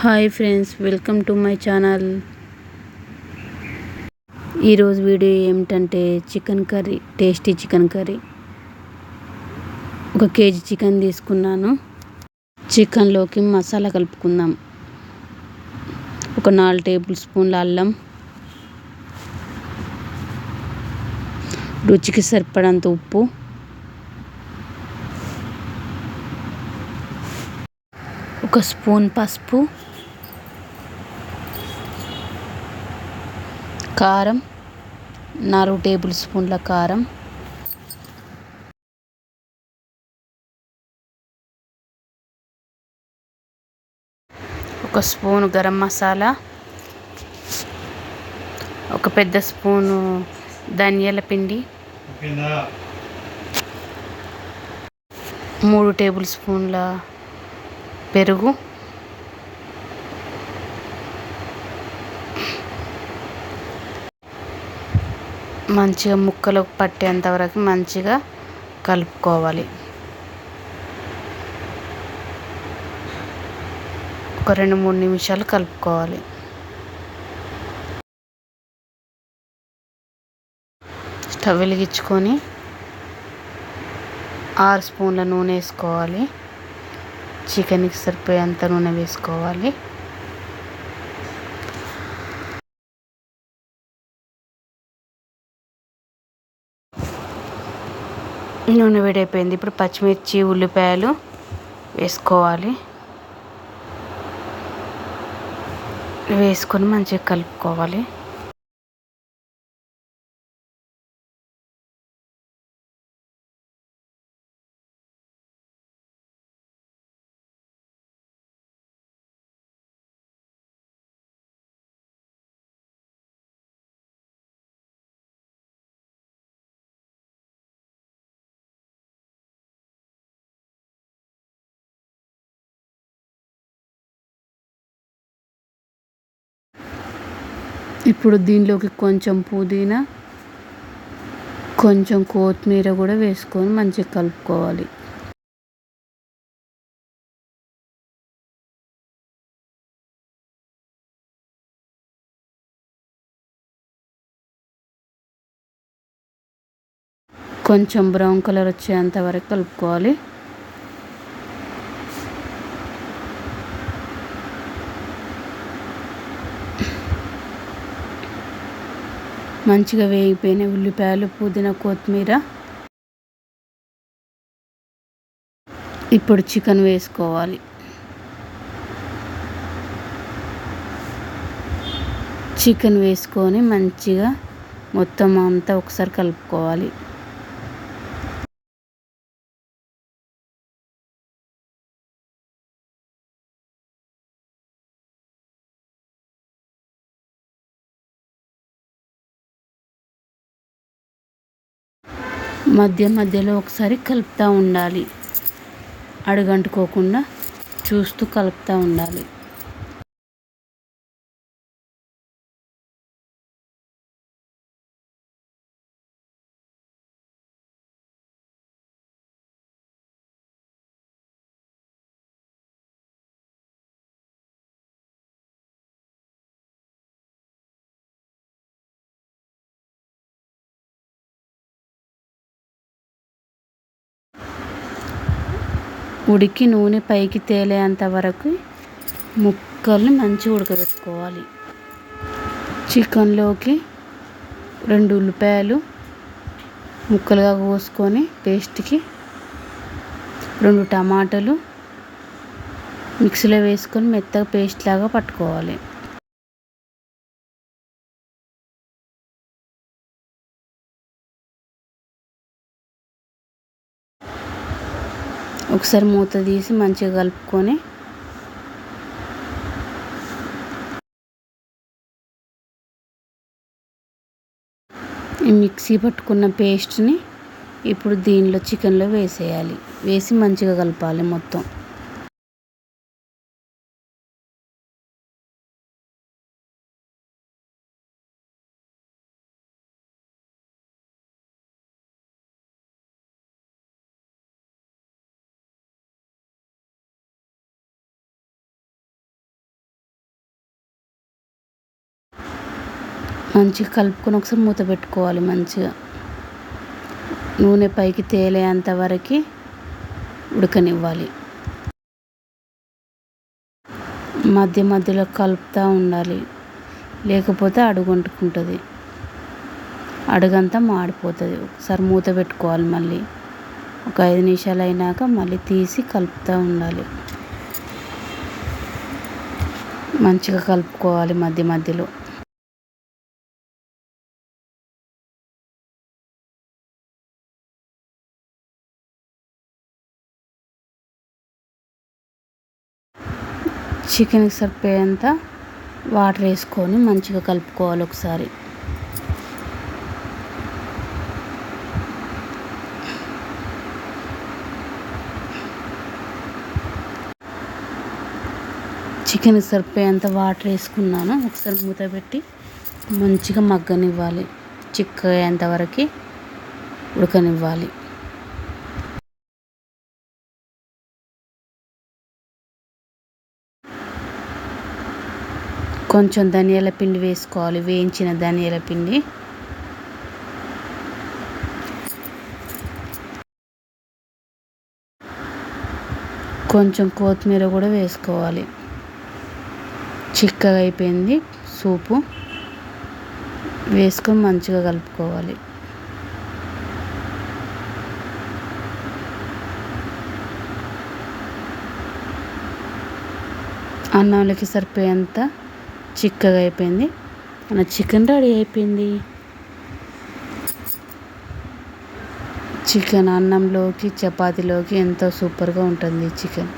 Hi friends welcome to my channel. ఈరోజు video ఏమిటంటే chicken curry tasty chicken curry. ఒక KG chicken తీసుకున్నాను. చికెన్లోకి మసాలా కలుపుకుందాం. ఒక నాలుగు టేబుల్ స్పూన్ల అల్లం. రుచికి సరిపడంత ఉప్పు. ఒక స్పూన్ పసుపు. కారం నాలుగు టేబుల్ స్పూన్ల కారం. ఒక స్పూన్ గరం మసాలా ఒక పెద్ద స్పూను ధనియాల పిండి మూడు టేబుల్ స్పూన్ల పెరుగు మంచిగా ముక్కలకు పట్టేంత వరకు మంచిగా కలుపుకోవాలి. ఒక రెండు మూడు నిమిషాలు కలుపుకోవాలి. స్టవ్ వెలిగించుకొని ఆరు స్పూన్ల నూనె వేసుకోవాలి. చికెన్కి సరిపోయేంత నూనె వేసుకోవాలి. నూనె వేడైపోయింది. ఇప్పుడు పచ్చిమిర్చి ఉల్లిపాయలు వేసుకోవాలి. వేసుకొని మంచిగా కలుపుకోవాలి. ఇప్పుడు దీనిలోకి కొంచెం పుదీనా కొంచెం కొత్తిమీర కూడా వేసుకొని మంచిగా కలుపుకోవాలి. కొంచెం బ్రౌన్ కలర్ వచ్చేంత వరకు కలుపుకోవాలి. మంచిగా వేగిపోయిన ఉల్లిపాయలు పుదీనా కొత్తిమీర. ఇప్పుడు చికెన్ వేసుకోవాలి. చికెన్ వేసుకొని మంచిగా మొత్తం అంతా ఒకసారి కలుపుకోవాలి. మధ్య మధ్యలో ఒకసారి కలుపుతూ ఉండాలి. అడుగంటుకోకుండా చూస్తూ కలుపుతూ ఉండాలి. ఉడికి నూనె పైకి తేలేంత వరకు ముక్కల్ని మంచిగా ఉడకబెట్టుకోవాలి. చికెన్లోకి రెండు ఉల్లిపాయలు ముక్కలుగా కోసుకొని పేస్ట్కి రెండు టమాటాలు మిక్సీలో వేసుకొని మెత్తగా పేస్ట్ లాగా పట్టుకోవాలి. ఒకసారి మూత తీసి మంచిగా కలుపుకొని ఈ మిక్సీ పట్టుకున్న పేస్ట్ని ఇప్పుడు దీనిలో చికెన్లో వేసేయాలి. వేసి మంచిగా కలపాలి మొత్తం. మంచిగా కలుపుకొని ఒకసారి మూత పెట్టుకోవాలి మంచిగా. నూనె పైకి తేలేంత వరకు ఉడకనివ్వాలి. మధ్య మధ్యలో కలుపుతూ ఉండాలి. లేకపోతే అడుగంటుకుంటుంది. అడుగంతా మాడిపోతుంది. ఒకసారి మూత పెట్టుకోవాలి మళ్ళీ. ఒక ఐదు నిమిషాలు అయినాక మళ్ళీ తీసి కలుపుతూ ఉండాలి. మంచిగా కలుపుకోవాలి మధ్య మధ్యలో. చికెన్కి సరిపోయేంత వాటర్ వేసుకొని మంచిగా కలుపుకోవాలి ఒకసారి. చికెన్కి సరిపోయేంత వాటర్ వేసుకున్నాను. ఒకసారి మూత పెట్టి మంచిగా మగ్గనివ్వాలి. చిక్క అయ్యేంతవరకు ఉడకనివ్వాలి. కొంచెం ధనియాల పిండి వేసుకోవాలి వేయించిన ధనియాల పిండి. కొంచెం కొత్తిమీర కూడా వేసుకోవాలి. చిక్కగా అయిపోయింది సూపు. వేసుకొని మంచిగా కలుపుకోవాలి. అన్నంలోకి సరిపోయేంత చిక్కగా అయిపోయింది. మన చికెన్ రెడీ అయిపోయింది. చికెన్ అన్నంలోకి చపాతీలోకి ఎంతో సూపర్గా ఉంటుంది చికెన్.